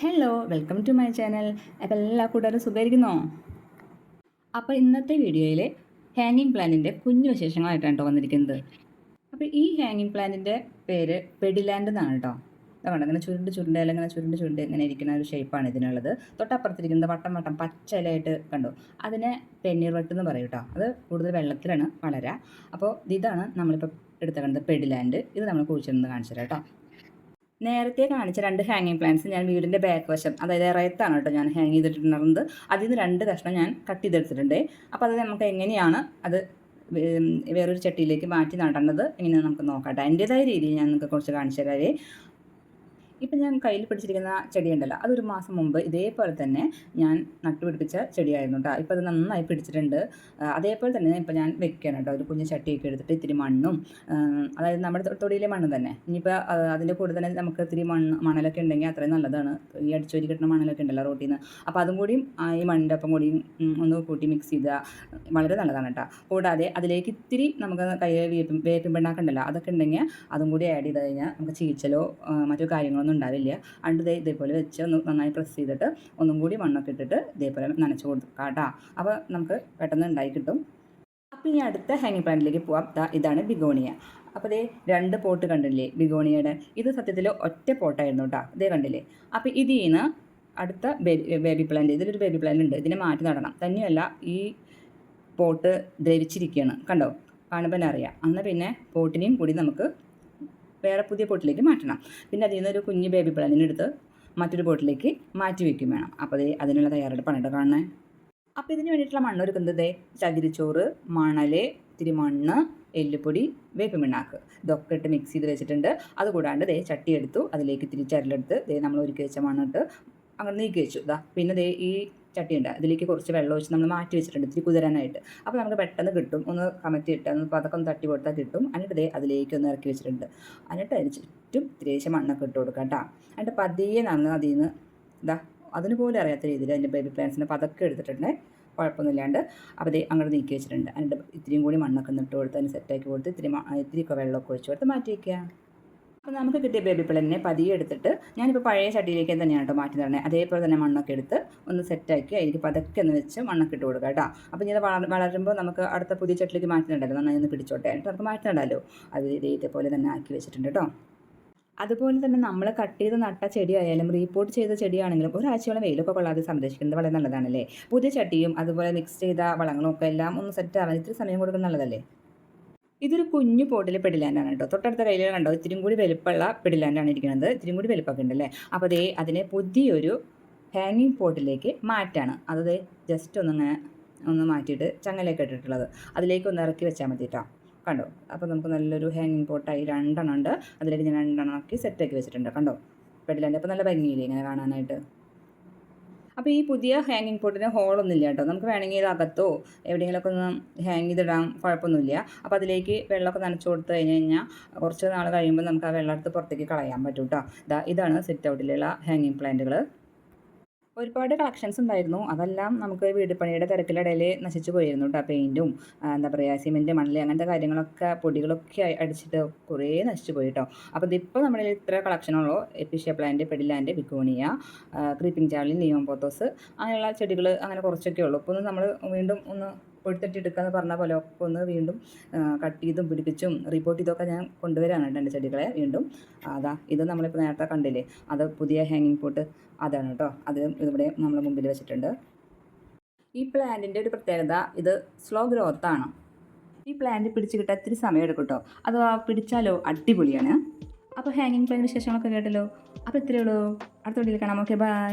Hello welcome to my channel അപ്പോൾ എല്ലാ കൂട്ടുകാരും സുഖമായിരിക്കുന്നോ? അപ്പോൾ ഇന്നത്തെ വീഡിയോയിൽ ഹാങ്ങിങ് പ്ലാന്റിന്റെ കുഞ്ഞു വിശേഷങ്ങളായിട്ടാണ് കേട്ടോ വന്നിരിക്കുന്നത്. അപ്പോൾ ഈ ഹാങ്ങിങ് പ്ലാന്റിന്റെ പേര് പെഡിലാൻഡ് എന്നാണ് കേട്ടോ. അതുകൊണ്ട് അങ്ങനെ ചുരുണ്ട് ചുരുണ്ട് അല്ലെങ്കിൽ അങ്ങനെ ചുരുണ്ട് ചുരുണ്ട് ഇങ്ങനെ ഇരിക്കുന്ന ഒരു ഷേപ്പാണ് ഇതിനുള്ളത്. തൊട്ടപ്പുറത്തിരിക്കുന്നത് വട്ടം വട്ടം പച്ച കണ്ടു? അതിനെ പെന്നീർവട്ട് എന്ന് പറയും കേട്ടോ. അത് കൂടുതൽ വെള്ളത്തിലാണ് വളരുക അപ്പോൾ ഇതാണ് നമ്മളിപ്പോൾ എടുത്ത കണ്ടത് പെഡിലാൻഡ് ഇത് നമ്മൾ കുഴിച്ചിരുന്ന് കാണിച്ചു തരാം കേട്ടോ. നേരത്തെ കാണിച്ച രണ്ട് ഹാങ്ങിങ് പ്ലാന്റ്സ് ഞാൻ വീടിന്റെ ബാക്ക് വശം അതായത് റയത്താണ് കേട്ടോ ഞാൻ ഹാങ് ചെയ്തിട്ടുണ്ടായിരുന്നത്. അതിൽ നിന്ന് രണ്ട് കഷ്ണം ഞാൻ കട്ട് ചെയ്തെടുത്തിട്ടുണ്ട്. അപ്പോൾ അത് നമുക്ക് എങ്ങനെയാണ് അത് വേറൊരു ചട്ടിയിലേക്ക് മാറ്റി നടേണ്ടത് എങ്ങനെ നമുക്ക് നോക്കാം എന്റേതായ രീതിയിൽ ഞാൻ നിങ്ങൾക്ക് കുറച്ച് കാണിച്ചു തരാവേ ഇപ്പം ഞാൻ കയ്യിൽ പിടിച്ചിരിക്കുന്ന ചെടിയുണ്ടല്ലോ അതൊരു മാസം മുമ്പ് ഇതേപോലെ തന്നെ ഞാൻ നട്ടുപിടിപ്പിച്ച ചെടിയായിരുന്നു കേട്ടോ. ഇപ്പോൾ അത് നന്നായി പിടിച്ചിട്ടുണ്ട്. അതേപോലെ തന്നെ ഇപ്പോൾ ഞാൻ വെക്കുകയാണ് കേട്ടോ. ഒരു കുഞ്ഞ് ചട്ടിയൊക്കെ എടുത്തിട്ട് ഇത്തിരി മണ്ണും അതായത് നമ്മുടെ തൊടിയിലെ മണ്ണ് തന്നെ. ഇനിയിപ്പോൾ അതിന്റെ കൂടെ തന്നെ നമുക്ക് ഇത്തിരി മണ്ണ് മണലൊക്കെ ഉണ്ടെങ്കിൽ അത്രയും നല്ലതാണ്. ഈ അടിച്ചോരി കിട്ടുന്ന മണലൊക്കെ ഉണ്ടല്ലോ റോട്ടിൽ നിന്ന്. അപ്പോൾ അതും കൂടിയും ഈ മണ്ണിന്റെ ഒപ്പം കൂടിയും ഒന്ന് കൂട്ടി മിക്സ് ചെയ്താൽ വളരെ നല്ലതാണ് കേട്ടോ. കൂടാതെ അതിലേക്ക് ഇത്തിരി നമുക്ക് കൈ വേപ്പിൻ വേപ്പിൻ പിണ്ണാക്കുണ്ടല്ലോ അതൊക്കെ ഉണ്ടെങ്കിൽ അതും കൂടി ആഡ് ചെയ്ത് കഴിഞ്ഞാൽ നമുക്ക് ചീച്ചലോ മറ്റു മറ്റു കാര്യങ്ങളൊന്നും ഉണ്ടാവില്ല അണ്ട് ദേ ഇതേപോലെ വെച്ച് ഒന്ന് നന്നായി പ്രസ് ചെയ്തിട്ട് ഒന്നും കൂടി മണ്ണൊക്കെ ഇട്ടിട്ട് ഇതേപോലെ നനച്ച് കൊടുക്കാം കേട്ടോ. അപ്പോൾ നമുക്ക് പെട്ടെന്ന് ഉണ്ടായി കിട്ടും. അപ്പോൾ ഇനി അടുത്ത ഹാങ്ങിങ് പ്ലാന്റിലേക്ക് പോവാം. ഇതാണ് ബിഗോണിയ. അപ്പോൾ ദേ രണ്ട് പോട്ട് കണ്ടില്ലേ ബിഗോണിയയുടെ? ഇത് സത്യത്തിൽ ഒറ്റ പോട്ടായിരുന്നു കേട്ടോ ഇതേ കണ്ടില്ലേ? അപ്പോൾ ഇതിൽ നിന്ന് അടുത്ത ബേബി പ്ലാന്റ് ഇതിലൊരു ബേബി പ്ലാന്റ് ഉണ്ട് ഇതിനെ മാറ്റി നടണം. തന്നെയല്ല ഈ പോട്ട് ദ്രവിച്ചിരിക്കുകയാണ് കണ്ടോ? കാണുമ്പോൾ തന്നെ അറിയാം. അന്ന് പിന്നെ പോട്ടിനെയും കൂടി നമുക്ക് വേറെ പുതിയ പോട്ടിലേക്ക് മാറ്റണം. പിന്നെ അതിൽ നിന്നൊരു കുഞ്ഞ് ബേബി പ്ലാന്റിനെ എടുത്ത് മറ്റൊരു പോട്ടിലേക്ക് മാറ്റി വയ്ക്കും വേണം. അപ്പോൾ അതേ അതിനുള്ള തയ്യാറെടുപ്പാണ് കേട്ടോ കാണുന്നത് അപ്പോൾ ഇതിന് വേണ്ടിയിട്ടുള്ള മണ്ണ് ഒരുക്കുന്നത് ചകിരിച്ചോറ് മണൽ ഇത്തിരി മണ്ണ് എല്ലുപൊടി വേപ്പ് മിണ്ണാക്ക് ഇതൊക്കെ ഇട്ട് മിക്സ് ചെയ്ത് വെച്ചിട്ടുണ്ട്. അതുകൂടാണ്ട് ദേ ചട്ടി എടുത്തു അതിലേക്ക് ഇത്തിരി ചരലെടുത്ത് ദേ നമ്മൾ ഒരുക്കി വെച്ച മണ്ണിട്ട് അങ്ങനെ നീക്കി വെച്ചു. ഇതാ പിന്നെ ദേ ഈ ചട്ടി ഉണ്ട് അതിലേക്ക് കുറച്ച് വെള്ളം ഒഴിച്ച് നമ്മൾ മാറ്റി വെച്ചിട്ടുണ്ട് ഇത്തിരി കുതിരാനായിട്ട്. അപ്പോൾ നമുക്ക് പെട്ടെന്ന് കിട്ടും. ഒന്ന് കമത്തി ഇട്ട് ഒന്ന് പതക്കം തട്ടി കൊടുത്താൽ കിട്ടും. എന്നിട്ട് ദേ അതിലേക്ക് ഒന്ന് ഇറക്കി വെച്ചിട്ടുണ്ട്. എന്നിട്ട് അതിന് ചുറ്റും ഇത്തിരി മണ്ണൊക്കെ ഇട്ട് കൊടുക്കാം കേട്ടോ. എന്നിട്ട് പതിയെ നമ്മൾ അതിൽ നിന്ന് ഇതാ അതിനുപോലെ പോലും അറിയാത്ത രീതിയിൽ അതിന്റെ ബേബി പ്ലാൻസിന്റെ പതക്കെ എടുത്തിട്ടുണ്ട്. കുഴപ്പമൊന്നുമില്ലാണ്ട്. അപ്പോൾ അതേ അങ്ങോട്ട് നീക്കി വെച്ചിട്ടുണ്ട്. എന്നിട്ട് ഇത്രയും കൂടി മണ്ണൊക്കെ ഒന്ന് ഇട്ട് കൊടുത്ത് അതിന് സെറ്റാക്കി കൊടുത്ത് ഇത്തിരി ഇത്തിരിയൊക്കെ വെള്ളമൊക്കെ ഒഴിച്ച് കൊടുത്ത് മാറ്റി വയ്ക്കുക അപ്പോൾ നമുക്ക് കിട്ടിയ ബേബി പ്ലാന്റിനെ പതിയെ എടുത്തിട്ട് ഞാനിപ്പോൾ പഴയ ചട്ടിയിലേക്ക് തന്നെയാണ് കേട്ടോ മാറ്റി തരണേ. അതേപോലെ തന്നെ മണ്ണൊക്കെ എടുത്ത് ഒന്ന് സെറ്റാക്കി അതിലേക്ക് പതക്കെ ഒന്ന് വെച്ച് മണ്ണൊക്കെ ഇട്ട് കൊടുക്കുക കേട്ടോ. അപ്പോൾ ഇങ്ങനെ വളർ വളരുമ്പോൾ നമുക്ക് അടുത്ത പുതിയ ചട്ടിലേക്ക് മാറ്റി നടല്ലോ നന്നായി ഒന്ന് പിടിച്ചോട്ടെ. എന്നിട്ട് നമുക്ക് മാറ്റി നടല്ലോ അത് ഇതേപോലെ തന്നെ ആക്കി വെച്ചിട്ടുണ്ട് കേട്ടോ. അതുപോലെ തന്നെ നമ്മൾ കട്ട് ചെയ്ത് നട്ട ചെടിയായാലും റീപോർട്ട് ചെയ്ത ചെടിയാണെങ്കിലും ഒരാഴ്ചയോളം വെയിലൊക്കെ കൊള്ളാതെ സംരക്ഷിക്കുന്നത് വളരെ നല്ലതാണല്ലേ? പുതിയ ചട്ടിയും അതുപോലെ മിക്സ് ചെയ്ത വളങ്ങളും ഒക്കെ എല്ലാം ഒന്ന് സെറ്റ് ആവാൻ ഇത്തിരി സമയം കൊടുക്കുന്നത് നല്ലതല്ലേ? ഇതൊരു കുഞ്ഞു പോട്ടിലെ പെഡിലാൻഡാണ് കേട്ടോ. തൊട്ടടുത്ത കയ്യിൽ കണ്ടോ? ഇത്തിരി കൂടി വലുപ്പമുള്ള പെഡിലാൻഡാണ് ഇരിക്കുന്നത്. ഇത്തിരി കൂടി വലുപ്പമൊക്കെ ഉണ്ടല്ലേ അപ്പോൾ അതേ അതിനെ പുതിയൊരു ഹാങ്ങിങ് പോട്ടിലേക്ക് മാറ്റാണ്. അത് ജസ്റ്റ് ഒന്നിങ്ങനെ ഒന്ന് മാറ്റിയിട്ട് ചങ്ങലേക്ക് ഇട്ടിട്ടുള്ളത്. അതിലേക്ക് ഒന്ന് ഇറക്കി വെച്ചാൽ മതി കേട്ടോ. കണ്ടോ? അപ്പോൾ നമുക്ക് നല്ലൊരു ഹാങ്ങിങ് പോട്ടായി രണ്ടെണ്ണം ഉണ്ട്. അതിലേക്ക് ഞാൻ രണ്ടെണ്ണം ആക്കി സെറ്റാക്കി വെച്ചിട്ടുണ്ട്. കണ്ടോ? പെഡിലാൻഡ് അപ്പോൾ നല്ല ഭംഗിയില്ലേ ഇങ്ങനെ കാണാനായിട്ട്? അപ്പോൾ ഈ പുതിയ ഹാങ്ങിങ് പോട്ടിന് ഹോളൊന്നുമില്ല കേട്ടോ. നമുക്ക് വേണമെങ്കിൽ ഇത് അകത്തോ എവിടെയെങ്കിലുമൊക്കെ ഒന്ന് ഹാങ് ചെയ്തിടാൻ കുഴപ്പമൊന്നുമില്ല. അപ്പോൾ അതിലേക്ക് വെള്ളമൊക്കെ നനച്ചു കൊടുത്തു കഴിഞ്ഞ് കഴിഞ്ഞാൽ കുറച്ച് നാൾ കഴിയുമ്പോൾ നമുക്ക് ആ വെള്ളം എടുത്ത് പുറത്തേക്ക് കളയാൻ പറ്റും കേട്ടോ ഇതാ ഇതാണ് സിറ്റ് ഔട്ടിലുള്ള ഹാങ്ങിങ് പ്ലാന്റുകൾ ഒരുപാട് കളക്ഷൻസ് ഉണ്ടായിരുന്നു. അതെല്ലാം നമുക്ക് വീട് പണിയുടെ തിരക്കിലിടയിൽ നശിച്ചു പോയിരുന്നു കേട്ടോ പെയിന്റും എന്താ പറയുക സിമെന്റ് മണൽ അങ്ങനത്തെ കാര്യങ്ങളൊക്കെ പൊടികളൊക്കെ അടിച്ചിട്ട് കുറേ നശിച്ചു പോയി കേട്ടോ അപ്പോൾ ഇതിപ്പോൾ നമ്മുടെ ഇത്ര കളക്ഷനുള്ളൂ episcia plant pedilanthus begonia creeping Charlie neon pothos അങ്ങനെയുള്ള ചെടികൾ അങ്ങനെ കുറച്ചൊക്കെ ഉള്ളൂ. ഇപ്പോൾ ഒന്ന് നമ്മൾ വീണ്ടും ഒന്ന് പൊടുത്തിട്ടെടുക്കുക എന്ന് പറഞ്ഞ പോലെ ഒക്കെ ഒന്ന് വീണ്ടും കട്ട് ചെയ്തും പിടിപ്പിച്ചും റിപ്പോർട്ട് ചെയ്തൊക്കെ ഞാൻ കൊണ്ടുവരാണ് കേട്ടോ എന്റെ ചെടികളെ വീണ്ടും. അതാ ഇത് നമ്മളിപ്പോൾ നേരത്തെ കണ്ടില്ലേ? അത് പുതിയ ഹാങ്ങിങ് പോട്ട് അതാണ് കേട്ടോ അത് ഇവിടെ നമ്മൾ മുമ്പിൽ വെച്ചിട്ടുണ്ട്. ഈ പ്ലാന്റിന്റെ ഒരു പ്രത്യേകത ഇത് സ്ലോ ഗ്രോത്താണ് ഈ പ്ലാന്റ് പിടിച്ച് കിട്ടാൻ ഇത്തിരി സമയം എടുക്കും കേട്ടോ അത് പിടിച്ചാലോ? അടിപൊളിയാണ്. അപ്പോൾ ഹാങ്ങിങ് പ്ലാൻ വിശേഷങ്ങളൊക്കെ കേട്ടല്ലോ? അപ്പോൾ ഇത്രയേ ഉള്ളൂ. അടുത്ത വീട്ടിൽ കാണാം. Okay bye